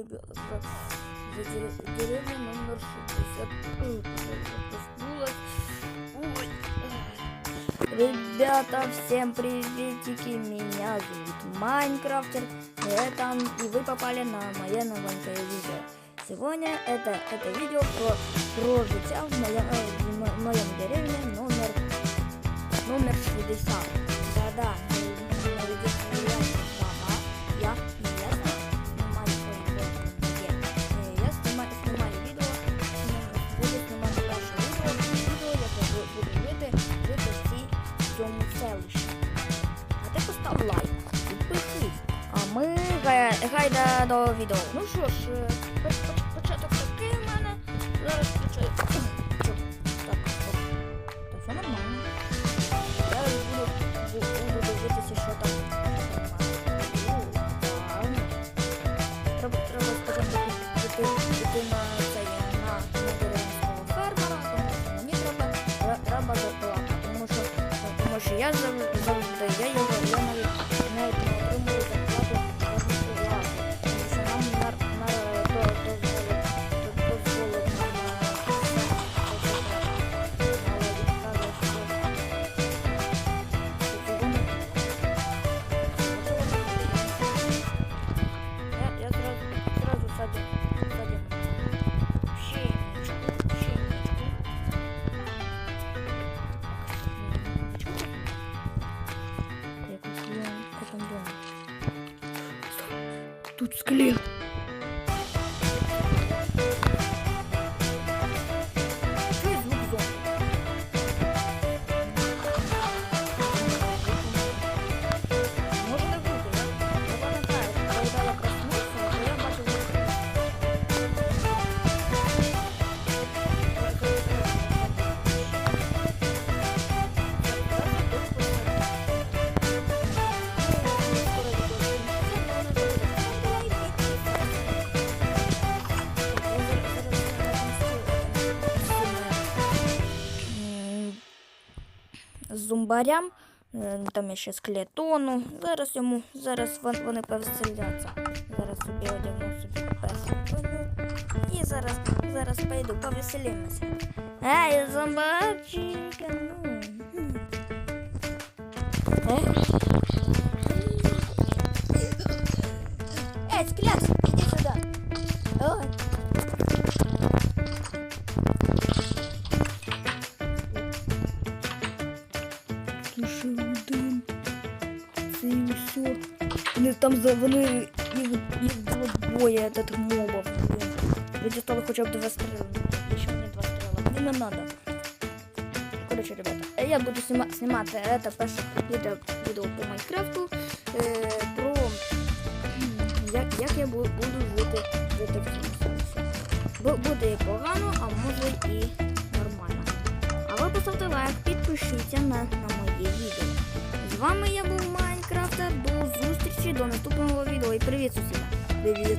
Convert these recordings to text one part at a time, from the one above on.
ребята, дерев- деревня номер 60. Проснулась. Ой. Ребята, всем приветики, меня зовут Майнкрафтер, и, это, и вы попали на мое новенькое видео. Сегодня это, это видео про, про життя в э, в мо- моем деревне номер, номер 60. Ми гай- гайда до відео. Ну що ж, е, поч- поч- початок такий в мене. Зараз. Чо? Так, стоп. Та все нормально. Я буду, бу- буду дивитися, що там. Треба, треба спочатку піти, піти я завжди я його, я навіть, навіть не отримую зарплату Tut's gelingen. зумбарям, е, там є ще скелетону. Зараз йому, зараз вон- вони повеселяться. Зараз собі одягну собі першу броню. І зараз, зараз пойду, повеселимося. Ей, зомбарчика, ну. м. Е? Ей, скелет, іди сюди. Ой. Вони там вони їх, їх було двоє этот мобов. Ви дістали хоча б два стріли. Ще мені два стріла. Не надо. Короче, ребята, е, я буду снима, знімати это перше відео, відео по Майнкрафту. Е, про як, як я буду жити, в цьому. Буде і погано, а може і нормально. А ви поставте лайк, підпишіться на, на моє відео. З вами я був Майнкрафтер. Відео. Привіт, сусіда. Привіт.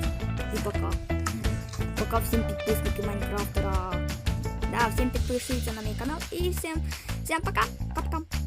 І пока. Пока всім підписники Майнкрафтера. Да, всім підпишіться на мій канал. І всім, всім пока. Пока-пока.